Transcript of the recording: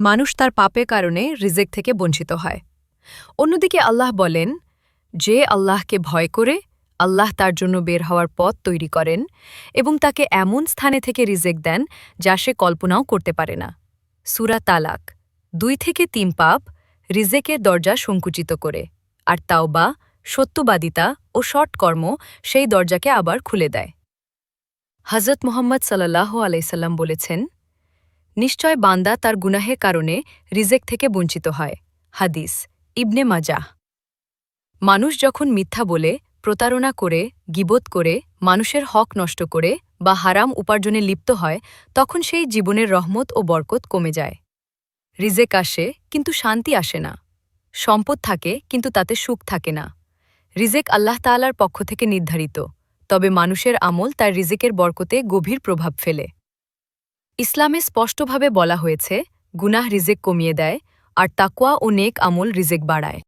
মানুষ তার পাপের কারণে রিজেক থেকে বঞ্চিত হয়। অন্যদিকে আল্লাহ বলেন, যে আল্লাহকে ভয় করে, আল্লাহ তার জন্য বের হওয়ার পথ তৈরি করেন এবং তাকে এমন স্থানে থেকে রিজেক দেন যা সে কল্পনাও করতে পারে না। সুরা তালাক, দুই থেকে তিন পাপ রিজেকের দরজা সংকুচিত করে, আর তাওবা, সত্যবাদিতা ও শর্টকর্ম সেই দরজাকে আবার খুলে দেয়। হজরত মোহাম্মদ সাল্লাহ আলাইসাল্লাম বলেছেন নিশ্চয় বান্দা তার গুনাহের কারণে রিজেক থেকে বঞ্চিত হয়। হাদিস, ইবনে মাজাহ। মানুষ যখন মিথ্যা বলে, প্রতারণা করে গিবোধ করে, মানুষের হক নষ্ট করে বা হারাম উপার্জনে লিপ্ত হয়, তখন সেই জীবনের রহমত ও বরকত কমে যায়। রিজেক আসে, কিন্তু শান্তি আসে না। সম্পদ থাকে, কিন্তু তাতে সুখ থাকে না। রিজেক আল্লাহ তাআলার পক্ষ থেকে নির্ধারিত, তবে মানুষের আমল তার রিজেকের বরকতে গভীর প্রভাব ফেলে। ইসলামে স্পষ্টভাবে বলা হয়েছে, গুনাহ রিজেক কমিয়ে দেয় আর তাকোয়া ও নেক আমল রিজেক বাড়ায়।